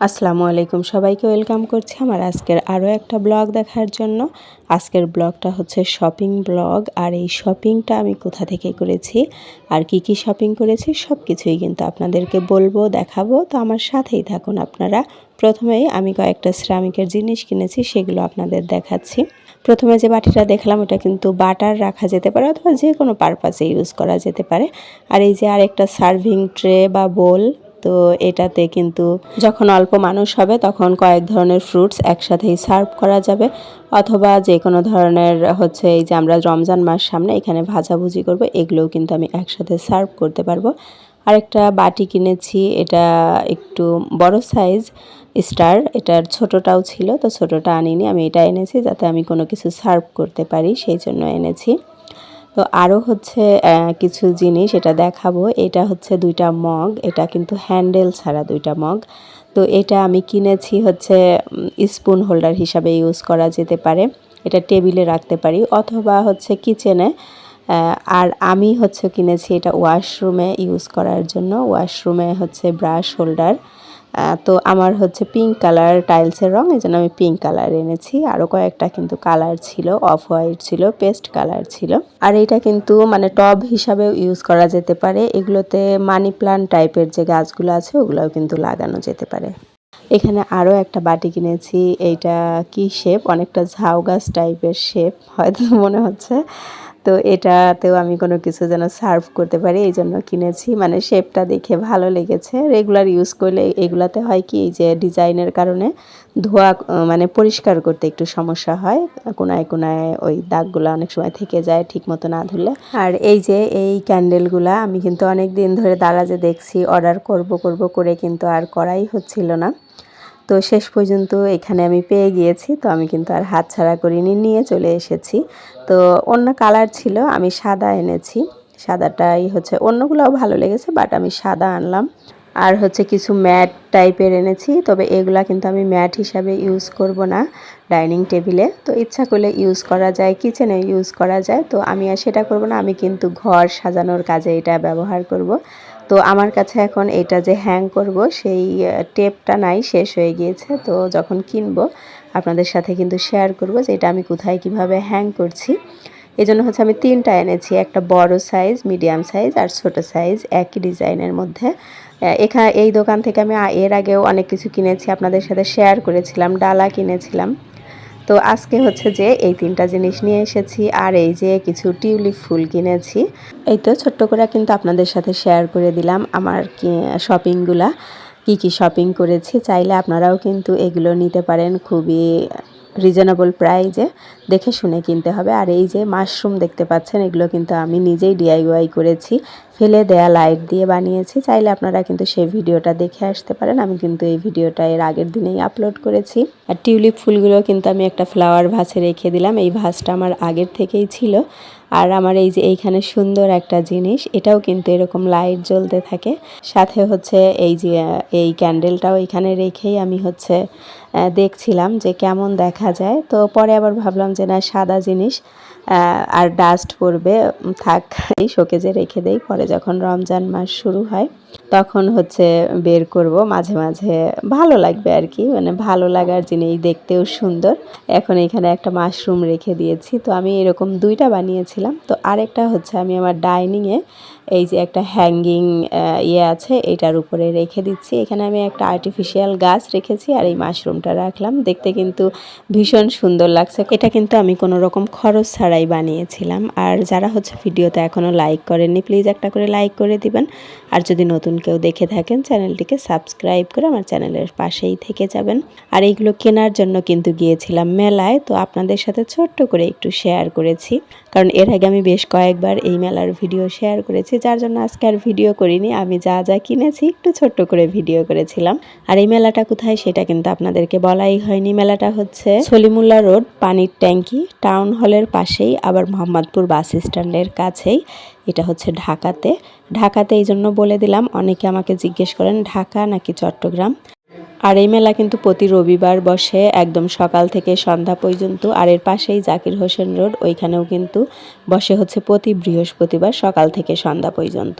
আসসালামু আলাইকুম। সবাইকে ওয়েলকাম করছি আমার আজকের আরও একটা ব্লগ দেখার জন্য। আজকের ব্লগটা হচ্ছে শপিং ব্লগ। আর এই শপিংটা আমি কোথা থেকে করেছি? আর কি কি শপিং করেছি? সব কিছুই কিন্তু আপনাদেরকে বলব, দেখাবো। তো আমার সাথেই থাকুন আপনারা। প্রথমেই আমি কয়েকটা শ্রামিকের জিনিস কিনেছি, সেগুলো আপনাদের দেখাচ্ছি। প্রথমে যে বাটিটা দেখলাম, ওটা কিন্তু বাটার রাখা যেতে পারে অথবা যে কোনো পারপাসে ইউজ করা যেতে পারে। আর এই যে আরেকটা সার্ভিং ট্রে বা বোল তো এটাতে কিন্তু যখন অল্প মানুষ হবে তখন কয়েক ধরনের ফ্রুটস একসাথেই সার্ভ করা যাবে। অথবা যে কোনো ধরনের হচ্ছে এই যে আমরা রমজান মাস সামনে এখানে ভাজাভুজি করব, এগুলোও কিন্তু আমি একসাথে সার্ভ করতে পারব। আরেকটা বাটি কিনেছি, এটা একটু বড় সাইজ স্টার এটার ছোটটাও ছিল, তো ছোটটা আনিনি, আমি এটা এনেছি যাতে আমি কোনো কিছু সার্ভ করতে পারি, সেই জন্য এনেছি। তো আরও হচ্ছে কিছু জিনিস এটা দেখাবো। এটা হচ্ছে দুইটা মগ, এটা কিন্তু হ্যান্ডেল ছাড়া দুইটা মগ। তো এটা আমি কিনেছি হচ্ছে স্পুন হোল্ডার হিসাবে ইউজ করা যেতে পারে। এটা টেবিলে রাখতে পারি অথবা হচ্ছে কিচেনে আর আমি হচ্ছে কিনেছি এটা ওয়াশরুমে ইউজ করার জন্য। ওয়াশরুমে হচ্ছে ব্রাশ হোল্ডার। তো আমার হচ্ছে পিঙ্ক কালার টাইলসের রং এই জন্য আমি পিঙ্ক কালার এনেছি। আরও কয়েকটা কিন্তু কালার ছিল অফ হোয়াইট ছিল পেস্ট কালার ছিল। আর এটা কিন্তু মানে টব হিসাবেও ইউজ করা যেতে পারে। এগুলোতে মানি প্লান্ট টাইপের যে গাছগুলো আছে, ওগুলোও কিন্তু লাগানো যেতে পারে। এখানে আরও একটা বাটি কিনেছি, এইটা কি শেপ অনেকটা ঝাউ গাছ টাইপের শেপ হয়তো মনে হচ্ছে। তো এটাতেও আমি কোনো কিছু যেন সার্ভ করতে পারি, এই জন্য কিনেছি। মানে শেপটা দেখে ভালো লেগেছে। রেগুলার ইউজ করলে এগুলাতে হয় কি যে ডিজাইনের কারণে ধোয়া মানে পরিষ্কার করতে একটু সমস্যা হয়। কোনায় কোনায় ওই দাগগুলো অনেক সময় থেকে যায় ঠিক মতো না ধুলে আর এই যে এই ক্যান্ডেলগুলা আমি কিন্তু অনেক দিন ধরে দারাজে দেখছি অর্ডার করব করব করে কিন্তু আর করাই হচ্ছিল না। তো শেষ পর্যন্ত এখানে আমি পেয়ে গিয়েছি। তো আমি কিন্তু আর হাত ছাড়া করিনি, নিয়ে চলে এসেছি। তো অন্য কালার ছিল, আমি সাদা এনেছি। সাদাটাই হচ্ছে, অন্যগুলোও ভালো লেগেছে, বাট আমি সাদা আনলাম। আর হচ্ছে কিছু ম্যাট টাইপের এনেছি, তবে এগুলা কিন্তু আমি ম্যাট হিসাবে ইউজ করব না ডাইনিং টেবিলে। তো ইচ্ছা করলে ইউজ করা যায়, কিচেনে ইউজ করা যায়, তো আমি আর সেটা করব না, আমি কিন্তু ঘর সাজানোর কাজে এটা ব্যবহার করব। তো আমার কাছে এখন এটা যে হ্যাং করব, সেই টেপটা নাই, শেষ হয়ে গিয়েছে। তো যখন কিনব, আপনাদের সাথে কিন্তু শেয়ার করব যে এটা আমি কোথায় কীভাবে হ্যাং করছি। এই জন্য হচ্ছে আমি তিনটা এনেছি, একটা বড় সাইজ মিডিয়াম সাইজ আর ছোট সাইজ একই ডিজাইনের মধ্যে। এখানে এই দোকান থেকে আমি এর আগেও অনেক কিছু কিনেছি, আপনাদের সাথে শেয়ার করেছিলাম, ডালা কিনেছিলাম। তো আজকে হচ্ছে যে এই তিনটা জিনিস নিয়ে এসেছি, আর এই যে কিছু টিউলিপ ফুল কিনেছি। এই তো ছোট্ট করে কিন্তু আপনাদের সাথে শেয়ার করে দিলাম আমার শপিংগুলা কি কি শপিং করেছি, চাইলে আপনারাও কিন্তু এগুলো নিতে পারেন খুবই রিজনেবল প্রাইজে দেখে শুনে কিনতে হবে। আর এই যে মাশরুম দেখতে পাচ্ছেন, এগুলো কিন্তু আমি নিজেই ডিআইওয়াই করেছি। ফেলে দেয়া লাইট দিয়ে বানিয়েছি, চাইলে আপনারা কিন্তু সেই ভিডিওটা দেখে আসতে পারেন। আমি কিন্তু এই ভিডিওটা এর আগের দিনেই আপলোড করেছি। আর টিউলিপ ফুলগুলো কিন্তু আমি একটা ফ্লাওয়ার ভাসে রেখে দিলাম। এই ভাসটা আমার আগের থেকেই ছিল। আর আমার এই যে এইখানে সুন্দর একটা জিনিস, এটাও কিন্তু এরকম লাইট জ্বলতে থাকে। সাথে হচ্ছে এই যে, এই ক্যান্ডেলটাও এখানে রেখেই আমি হচ্ছে দেখছিলাম যে কেমন দেখা যায়। তো পরে আবার ভাবলাম যে না, সাদা জিনিস আর ডাস্ট পড়বে, থাক, এই শোকেজে রেখে দেই, পরে যখন রমজান মাস শুরু হয় তখন হচ্ছে বের করব, মাঝে মাঝে ভালো লাগবে আর কি মানে ভালো লাগার জিনিস দেখতেও সুন্দর। এখন এখানে একটা মাশরুম রেখে দিয়েছি, তো আমি এরকম দুইটা বানিয়েছিলাম। তো আরেকটা হচ্ছে আমি আমার ডাইনিংয়ে এই যে একটা হ্যাঙ্গিং ইয়ে আছে, এটার উপরে রেখে দিচ্ছি। এখানে আমি একটা আর্টিফিশিয়াল গাছ রেখেছি আর এই মাশরুমটা রাখলাম। দেখতে কিন্তু ভীষণ সুন্দর লাগছে। এটা কিন্তু আমি কোনো রকম খরচ ছাড়াই বানিয়েছিলাম। আর যারা হচ্ছে ভিডিওতে এখনও লাইক করেননি প্লিজ একটা করে লাইক করে দিবেন। আর যদি নতুন কেউ দেখে থাকেন, চ্যানেলটিকে সাবস্ক্রাইব করে আমার চ্যানেলের পাশেই থেকে যাবেন। আর এইগুলো কেনার জন্য কিন্তু গিয়েছিলাম মেলায়, তো আপনাদের সাথে ছোট্ট করে একটু শেয়ার করেছি। কারণ এর আগে আমি বেশ কয়েকবার এই মেলার ভিডিও শেয়ার করেছি, যার জন্য আজকে আর ভিডিও করিনি। আমি যা যা কিনেছি, একটু ছোট্ট করে ভিডিও করেছিলাম। আর এই মেলাটা কোথায় সেটা কিন্তু আপনাদেরকে বলাই হয়নি। মেলাটা হচ্ছে সলিমুল্লা রোড, পানির ট্যাঙ্কি, টাউন হলের পাশেই, আবার মোহাম্মদপুর বাস স্ট্যান্ডের কাছেই। এটা হচ্ছে ঢাকাতে। ঢাকাতে এই জন্য বলে দিলাম, অনেকে আমাকে জিজ্ঞেস করেন, ঢাকা নাকি চট্টগ্রাম? আর এই মেলা কিন্তু প্রতি রবিবার বসে একদম সকাল থেকে সন্ধ্যা পর্যন্ত। আর এর পাশেই জাকির হোসেন রোড, ওইখানেও কিন্তু বসে হচ্ছে প্রতি বৃহস্পতিবার সকাল থেকে সন্ধ্যা পর্যন্ত।